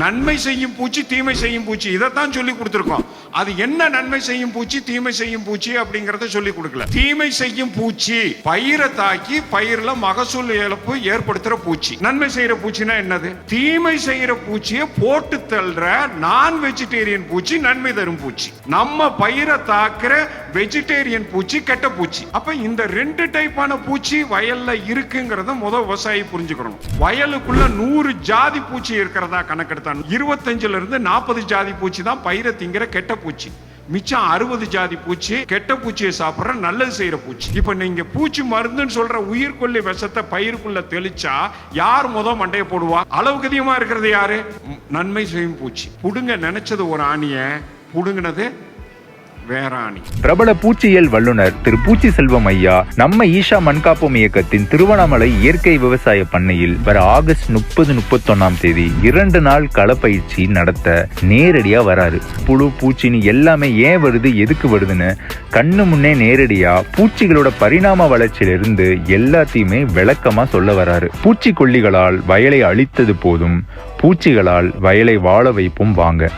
நன்மை செய்யும் பூச்சி தீமை செய்யும் பூச்சி. இதைத்தான் சொல்லி கொடுத்துருக்கோம். அது என்ன நன்மை செய்யும் பூச்சி தீமை செய்யும் பூச்சி அப்படிங்கறத சொல்லி கொடுக்கல. தீமை செய்யும் பூச்சி பயிரை தாக்கி பயிர்ல மகசூல் இழப்பு ஏற்படுத்துற பூச்சி. நன்மை செய்யற பூச்சினா என்னது? தீமை செய்யற பூச்சியை போட்டு தள்ளுற நான் வெஜிடேரியன் பூச்சி நன்மை தரும் பூச்சி. நம்ம பயிரை தாக்குற வெஜிடேரியன் பூச்சி கெட்ட பூச்சி. அப்ப இந்த ரெண்டு டைப்பான பூச்சி வயல்ல இருக்குங்கிறத முத விவசாயி புரிஞ்சுக்கணும். வயலுக்குள்ள நூறு ஜாதி பூச்சி இருக்கிறதா கணக்கெடுத்தான் இருபத்தஞ்சுல இருந்து நாற்பது ஜாதி பூச்சி தான் பயிரை திங்கிற கெட்ட பூச்சி. மிச்சம் அறுபது ஜாதி பூச்சி கெட்ட பூச்சியை சாப்பிட்ற நல்லது செய்யற பூச்சி. இப்ப நீங்க பூச்சி மருந்துன்னு சொல்ற உயிர்கொல்லி விஷத்தை பயிருக்குள்ள தெளிச்சா யார் முத மண்டைய போடுவா? அளவுக்கு அதிகமா இருக்கிறது யாரு? நன்மை செய்யும் பூச்சி. புடுங்க நினைச்சது ஒரு ஆணிய புடுங்கினது வேராணி பிரபல பூச்சியியல் வல்லுனர் திரு பூச்சி செல்வம் ஐயா நம்ம ஈஷா மண்காப்பம் இயக்கத்தின் திருவண்ணாமலை இயற்கை விவசாய பண்ணையில் வர ஆகஸ்ட் முப்பது முப்பத்தொன்னாம் தேதி இரண்டு நாள் களப்பயிற்சி நடத்த நேரடியா வராரு. புழு பூச்சின்னு எல்லாமே ஏன் வருது எதுக்கு வருதுன்னு கண்ணு முன்னே நேரடியா பூச்சிகளோட பரிணாம வளர்ச்சியிலிருந்து எல்லாத்தையுமே விளக்கமா சொல்ல வராரு. பூச்சிக்கொல்லிகளால் வயலை அழித்தது போதும் பூச்சிகளால் வயலை வாழ வைப்பும் வாங்க.